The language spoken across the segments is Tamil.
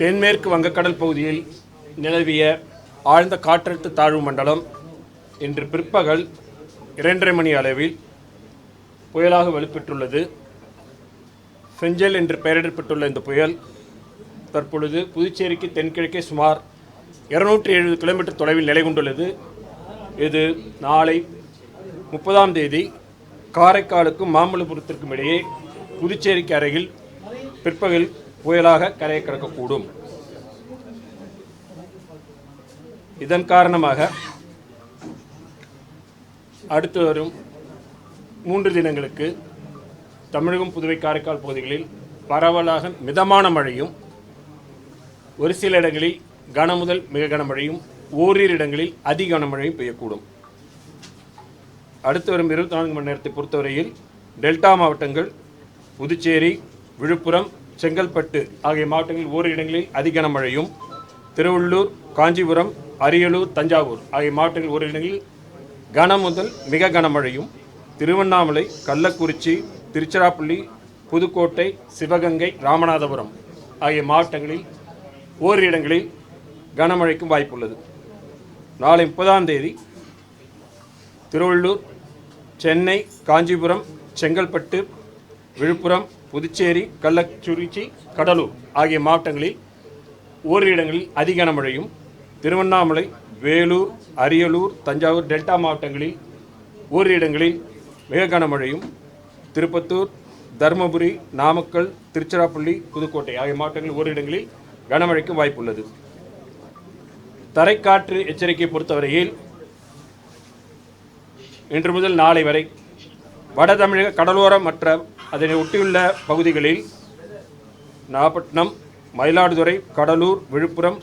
தென்மேற்கு வங்கக்கடல் பகுதியில் நிலவிய ஆழ்ந்த காற்றழுத்த தாழ்வு மண்டலம் இன்று பிற்பகல் இரண்டரை மணி அளவில் புயலாக வலுப்பெற்றுள்ளது. செஞ்சல் என்று பெயரிடப்பட்டுள்ள இந்த புயல் தற்பொழுது புதுச்சேரிக்கு தென்கிழக்கே சுமார் இருநூற்றி எழுபது கிலோமீட்டர் தொலைவில் நிலை கொண்டுள்ளது. இது நாளை முப்பதாம் தேதி காரைக்காலுக்கும் மாமல்லபுரத்திற்கும் இடையே புதுச்சேரிக்கு அருகில் பிற்பகல் புயலாக கரையை கடக்கக்கூடும். இதன் காரணமாக அடுத்து வரும் மூன்று தினங்களுக்கு தமிழகம் புதுவை காரைக்கால் பகுதிகளில் பரவலாக மிதமான மழையும் ஒரு சில இடங்களில் கனமுதல் மிக கனமழையும் ஓரிரு இடங்களில் அதி கனமழையும் பெய்யக்கூடும். அடுத்து வரும் இருபத்தி நான்கு மணி நேரத்தை பொறுத்தவரையில் டெல்டா மாவட்டங்கள் புதுச்சேரி விழுப்புரம் செங்கல்பட்டு ஆகிய மாவட்டங்களில் ஓரிரு இடங்களில் அதி கனமழையும் திருவள்ளூர் காஞ்சிபுரம் அரியலூர் தஞ்சாவூர் ஆகிய மாவட்டங்களில் ஓரிரு இடங்களில் கன முதல் மிக கனமழையும் திருவண்ணாமலை கள்ளக்குறிச்சி திருச்சிராப்பள்ளி புதுக்கோட்டை சிவகங்கை ராமநாதபுரம் ஆகிய மாவட்டங்களில் ஓரிரு இடங்களில் கனமழைக்கும் வாய்ப்புள்ளது. நாளை முப்பதாம் தேதி திருவள்ளூர் சென்னை காஞ்சிபுரம் செங்கல்பட்டு விழுப்புரம் புதுச்சேரி கள்ளக்குறிச்சி கடலூர் ஆகிய மாவட்டங்களில் ஓரிரு இடங்களில் அதி கனமழையும் திருவண்ணாமலை வேலூர் அரியலூர் தஞ்சாவூர் டெல்டா மாவட்டங்களில் ஓரிரு இடங்களில் மிக கனமழையும் திருப்பத்தூர் தருமபுரி நாமக்கல் திருச்சிராப்பள்ளி புதுக்கோட்டை ஆகிய மாவட்டங்களில் ஓரிரு இடங்களில் வாய்ப்புள்ளது. தரைக்காற்று எச்சரிக்கை பொறுத்தவரையில் இன்று முதல் நாளை வரை வட தமிழக கடலோரம் மற்ற அதனை ஒட்டியுள்ள பகுதிகளில் நாகப்பட்டினம் மயிலாடுதுறை கடலூர் விழுப்புரம்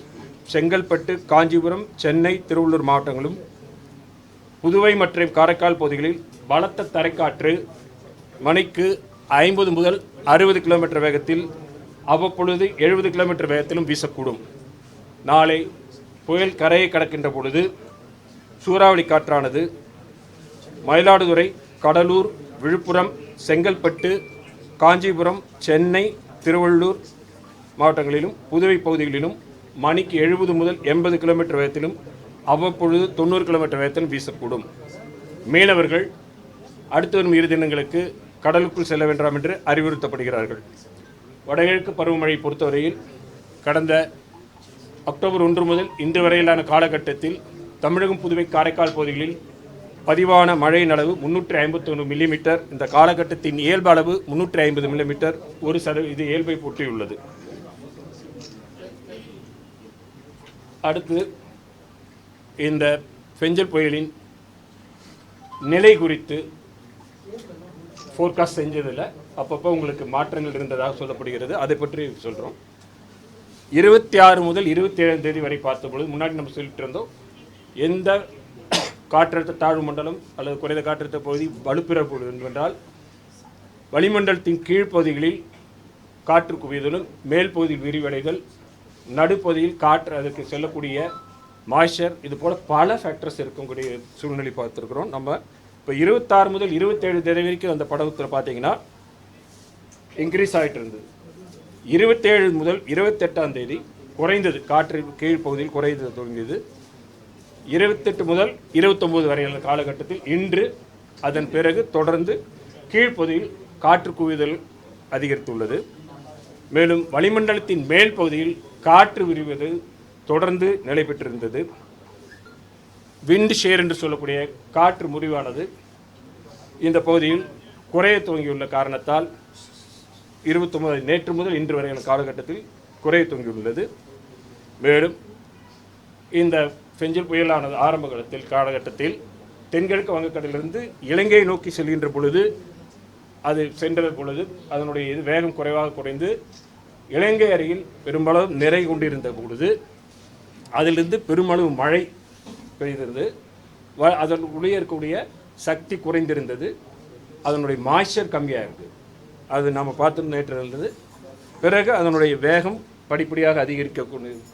செங்கல்பட்டு காஞ்சிபுரம் சென்னை திருவள்ளூர் மாவட்டங்களும் புதுவை மற்றும் காரைக்கால் பகுதிகளில் பலத்த தரைக்காற்று மணிக்கு ஐம்பது முதல் அறுபது கிலோமீட்டர் வேகத்தில் அவ்வப்பொழுது எழுபது கிலோமீட்டர் வேகத்திலும் வீசக்கூடும். நாளை புயல் கரையை கடக்கின்ற பொழுது சூறாவளி காற்றானது மயிலாடுதுறை கடலூர் விழுப்புரம் செங்கல்பட்டு காஞ்சிபுரம் சென்னை திருவள்ளூர் மாவட்டங்களிலும் புதுவை பகுதிகளிலும் மணிக்கு எழுபது முதல் எண்பது கிலோமீட்டர் வேகத்திலும் அவ்வப்பொழுது தொண்ணூறு கிலோமீட்டர் வேகத்திலும் வீசக்கூடும். மீனவர்கள் அடுத்து வரும் இரு தினங்களுக்கு கடலுக்குள் செல்ல வேண்டாம் என்று அறிவுறுத்தப்படுகிறார்கள். வடகிழக்கு பருவமழை பொறுத்தவரையில் கடந்த அக்டோபர் ஒன்று முதல் இன்று வரையிலான காலகட்டத்தில் தமிழகம் புதுவை காரைக்கால் பகுதிகளில் பதிவான மழையின் அளவு முன்னூற்றி ஐம்பத்தொன்று மில்லிமீட்டர் இந்த காலகட்டத்தின் இயல்பு அளவு முன்னூற்றி ஐம்பது மில்லிமீட்டர் ஒரு சதவீத இது இயல்பை ஒட்டியுள்ளது அடுத்து இந்த பெஞ்சல் புயலின் நிலை குறித்து ஃபோர்காஸ்ட் செஞ்சதில் அப்பப்போ உங்களுக்கு மாற்றங்கள் இருந்ததாக சொல்லப்படுகிறது. அதை பற்றி சொல்கிறோம் இருபத்தி ஆறு முதல் இருபத்தி ஏழாம் தேதி வரை பார்த்தபொழுது முன்னாடி நம்ம சொல்லிட்டு இருந்தோம் எந்த காற்றழுத்த தாழ்வு மண்டலம் அல்லது குறைந்த காற்றழுத்த பகுதி வலுப்பெற என்றால் வளிமண்டலத்தின் கீழ்ப்பகுதிகளில் காற்று குவிதலும் மேல் பகுதியில் விரிவடைதல் நடுப்பகுதியில் காற்று அதற்கு செல்லக்கூடிய மாய்ச்சர் இது போல் பல ஃபேக்டர்ஸ் இருக்கக்கூடிய சூழ்நிலை பார்த்துருக்குறோம். நம்ம இப்போ இருபத்தாறு முதல் இருபத்தேழு தேதி வரைக்கும் அந்த படத்தில் பார்த்தீங்கன்னா இன்க்ரீஸ் ஆகிட்டு இருந்தது. இருபத்தேழு முதல் இருபத்தெட்டாம் தேதி குறைந்தது காற்று கீழ்ப்பகுதியில் குறைந்தது தொடங்கியது. இருபத்தெட்டு முதல் இருபத்தொம்போது வரையான காலகட்டத்தில் இன்று அதன் பிறகு தொடர்ந்து கீழ்ப்பகுதியில் காற்று குவிதல் அதிகரித்துள்ளது. மேலும் வளிமண்டலத்தின் மேல் பகுதியில் காற்று விரிவது தொடர்ந்து நிலை பெற்றிருந்தது. விண்ட் ஷேர் என்று சொல்லக்கூடிய காற்று முறிவானது இந்த பகுதியில் குறைய துவங்கியுள்ள காரணத்தால் இருபத்தொம்பது நேற்று முதல் இன்று வரையான காலகட்டத்தில் குறைய துவங்கியுள்ளது. மேலும் இந்த செஞ்சில் புயலானது ஆரம்ப காலத்தில் காலகட்டத்தில் தென்கிழக்கு வங்கக்கடலிலிருந்து இலங்கை நோக்கி செல்கின்ற பொழுது அது சென்ற பொழுது அதனுடைய இது வேகம் குறைவாக குறைந்து இலங்கை அருகில் பெரும்பாலும் நிறை கொண்டிருந்த பொழுது அதிலிருந்து பெருமளவு மழை பெய்திருந்தது. வ- அதனுடைய இருக்கக்கூடிய சக்தி குறைந்திருந்தது. அதனுடைய மாய்ச்சர் கம்மியாக இருக்குது அது நம்ம பார்த்து நேற்று இருந்தது. பிறகு அதனுடைய வேகம் படிப்படியாக அதிகரிக்க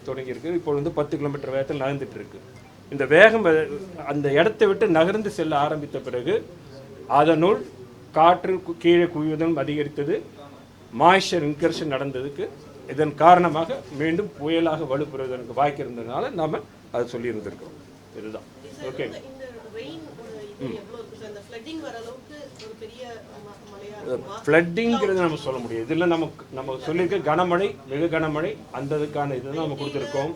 தொடங்கியிருக்கு. இப்போ வந்து பத்து கிலோமீட்டர் வேகத்தில் நகர்ந்துட்டு இருக்கு இந்த வேகம் அந்த இடத்தை விட்டு நகர்ந்து செல்ல ஆரம்பித்த பிறகு அதனுள் காற்று கீழே குவிவதும் அதிகரித்தது. மாய்ச்சர் இன்கர்ஷன் நடந்ததுக்கு இதன் காரணமாக மீண்டும் புயலாக வலுப்பெறுவதற்கு வாய்ப்பு இருந்ததுனால நாம் அதை சொல்லியிருந்திருக்கிறோம் இதுதான். ஓகே ம- ஃப்ளட்டிங்கிறது நம்ம சொல்ல முடியாது. இதில் நமக்கு நம்ம சொல்லியிருக்க கனமழை மிக கனமழை அந்த இதுக்கான இதுதான் நம்ம கொடுத்துருக்கோம்.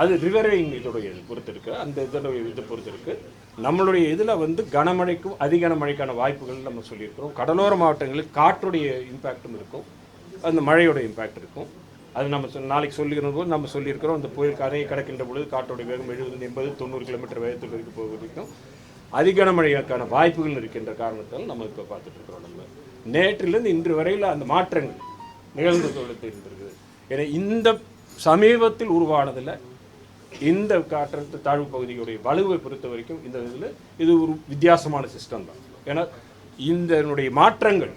அதை ரிவரிங் இதோடைய இது பொறுத்து இருக்கு அந்த இதோடைய இது பொறுத்து இருக்கு நம்மளுடைய இதில் வந்து கனமழைக்கும் அதிக கனமழைக்கான வாய்ப்புகள் நம்ம சொல்லியிருக்கிறோம். கடலோர மாவட்டங்களில் காற்றுடைய இம்பேக்டும் இருக்கும். அந்த மழையோட இம்பேக்ட் இருக்கும். அது நம்ம நாளைக்கு சொல்லிக்கிற போது நம்ம சொல்லியிருக்கிறோம். அந்த புயல் கரையை கடக்கின்ற பொழுது காற்றோட வேகம் எழுபது எண்பது தொண்ணூறு கிலோமீட்டர் வேகத்தில் வரைக்கும் போக வரைக்கும் அதி கனமழைக்கான வாய்ப்புகள் இருக்கின்ற காரணத்தால் நம்ம இப்போ பார்த்துட்டு இருக்கிறோம் நம்ம. நேற்றிலிருந்து இன்று வரையில் அந்த மாற்றங்கள் நிகழ்ந்து கொண்டு இருந்திருக்குது. ஏன்னா இந்த சமீபத்தில் உருவானதில் இந்த காற்றழுத்த தாழ்வு பகுதியுடைய வலுவை பொறுத்த வரைக்கும் இந்த இதில் இது ஒரு வித்தியாசமான சிஸ்டம் தான். ஏன்னா இதனுடைய மாற்றங்கள்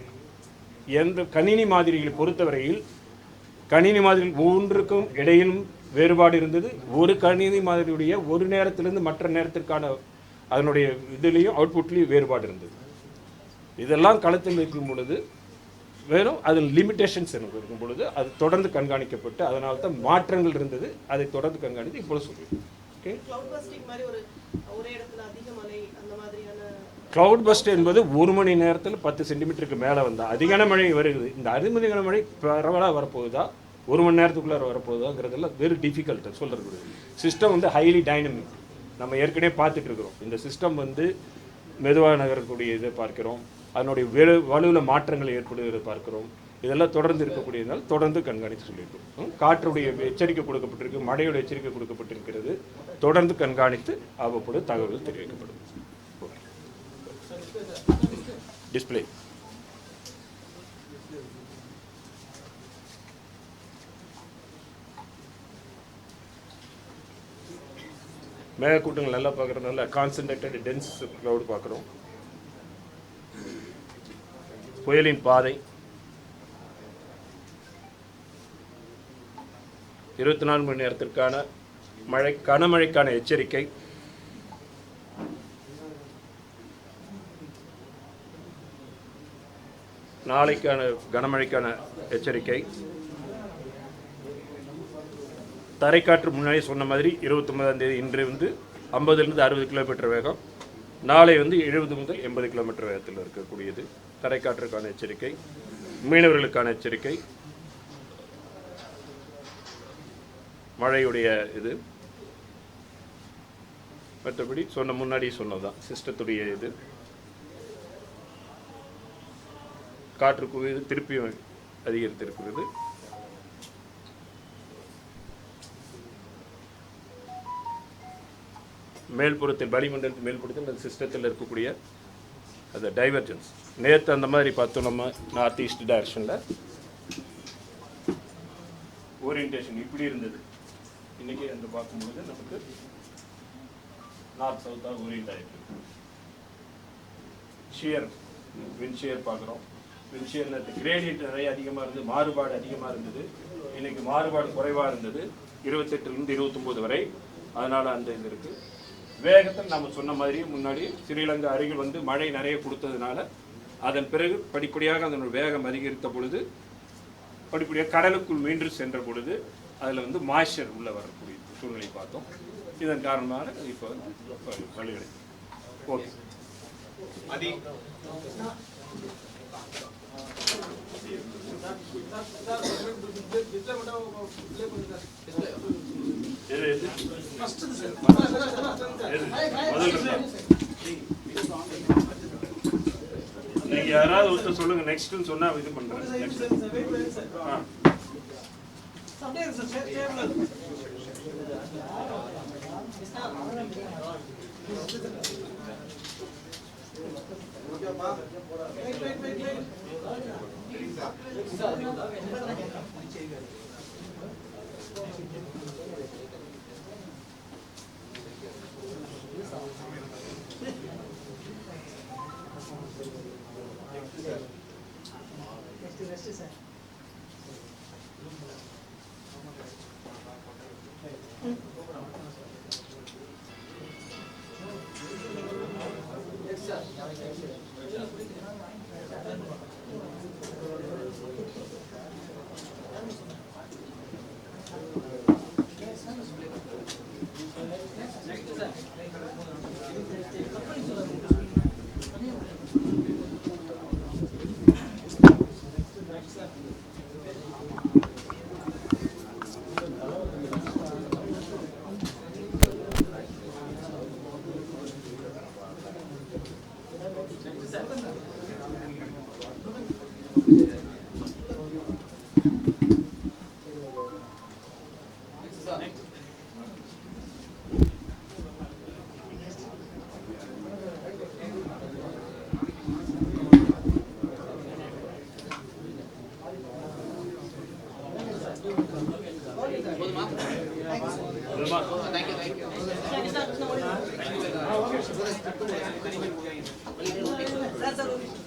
எந்த கணினி மாதிரிகளை பொறுத்தவரையில் கணினி மாதிரி ஒவ்வொன்றுக்கும் இடையிலும் வேறுபாடு இருந்தது. ஒரு கணினி மாதிரியுடைய ஒரு நேரத்திலிருந்து மற்ற நேரத்திற்கான அதனுடைய இதுலேயும் அவுட்புட்லேயும் வேறுபாடு இருந்தது. இதெல்லாம் களத்தில் இருக்கும் பொழுது வெறும் அதில் லிமிட்டேஷன்ஸ் எனக்கு இருக்கும் பொழுது அது தொடர்ந்து கண்காணிக்கப்பட்டு அதனால தான் மாற்றங்கள் இருந்தது. அதை தொடர்ந்து கண்காணித்து இப்பொழுது சொல்லியிருக்கோம் ஓகே கிளவுட் பஸ்ட் என்பது ஒரு மணி நேரத்தில் பத்து சென்டிமீட்டருக்கு மேலே வந்தால் அதிகான மழை வருகிறது இந்த அதிகன மழை பரவலாக வரப்போகுதா? ஒரு மணி நேரத்துக்குள்ளே வரப்போகுதாங்கிறதுல வெரி டிஃபிகல்ட் சொல்கிறது சிஸ்டம் வந்து ஹைலி டைனமிக் நம்ம ஏற்கனவே பார்த்துட்டு இருக்கிறோம். இந்த சிஸ்டம் வந்து மெதுவாக நகரக்கூடிய இதை பார்க்கிறோம். அதனுடைய வெளு வலுவில் மாற்றங்கள் ஏற்படுவதை பார்க்கிறோம். இதெல்லாம் தொடர்ந்து இருக்கக்கூடியதால் தொடர்ந்து கண்காணித்து சொல்லியிருக்கோம். காற்றுடைய எச்சரிக்கை கொடுக்கப்பட்டிருக்கு மழையோட எச்சரிக்கை கொடுக்கப்பட்டிருக்கிறது. தொடர்ந்து கண்காணித்து அவ்வப்போது தகவல் தெரிவிக்கப்படும். டிஸ்ப்ளே மேகக்கூட்டங்கள் நல்லா பார்க்குறதுனால கான்சன்ட்ரேட்டட் டென்ஸ் க்ளவுட் பார்க்குறோம். புயலின் பாதை. இருபத்தி நாலு மணி நேரத்திற்கான மழை கனமழைக்கான எச்சரிக்கை. நாளைக்கான கனமழைக்கான எச்சரிக்கை. தரைக்காற்று முன்னாடி சொன்ன மாதிரி இருபத்தொம்பதாம் தேதி இன்று வந்து ஐம்பதுலேருந்து அறுபது கிலோமீட்டர் வேகம். நாளை வந்து எழுபது முதல் எண்பது கிலோமீட்டர் வேகத்தில் இருக்கக்கூடியது. தரைக்காற்றுக்கான எச்சரிக்கை மீனவர்களுக்கான எச்சரிக்கை மழையுடைய இது. மற்றபடி சொன்ன முன்னாடி சொன்னதுதான் சிஸ்டத்துடைய இது. காற்று குவிது திருப்பியும் அதிகரித்திருக்கிறது. மேல்புறத்தில் வளிமண்டலத்தில் மேல்புறத்தில் அந்த சிஸ்டத்தில் இருக்கக்கூடிய அந்த டைவர்ஜன்ஸ் நேற்று அந்த மாதிரி பார்த்தோம் நம்ம நார்த் ஈஸ்ட் டைரக்ஷனில் ஓரியன்டேஷன் இப்படி இருந்தது. இன்றைக்கி அந்த பார்க்கும்போது நமக்கு நார்த் சவுத்தாக ஓரியன்ட் ஆகிருக்கு ஷியர் வின் ஷியர் பார்க்குறோம். வின் ஷியரில் கிரேடியன்ட் நிறைய அதிகமாக இருந்தது மாறுபாடு அதிகமாக இருந்தது. இன்றைக்கி மாறுபாடு குறைவாக இருந்தது. இருபத்தெட்டுலேருந்து இருபத்தொம்போது வரை. அதனால் அந்த இது இருக்குது வேகத்தில் நம்ம சொன்ன மாதிரி முன்னாடி ஸ்ரீலங்கா அருகில் வந்து மழை நிறைய கொடுத்ததுனால அதன் பிறகு படிப்படியாக அதனுடைய வேகம் அதிகரித்த பொழுது படிப்படியாக கடலுக்குள் மீண்டு சென்ற பொழுது அதில் வந்து மாய்ச்சர் உள்ள வரக்கூடிய சூழ்நிலை பார்த்தோம் இதன் காரணமாக இப்போ வந்து வழிகளை ஓகே எது? நீங்க யாராவது ஒருத்தர் சொல்லுங்க நெக்ஸ்ட்னு சொன்னா இது பண்றேன். Thank you. 嗯。Gracias.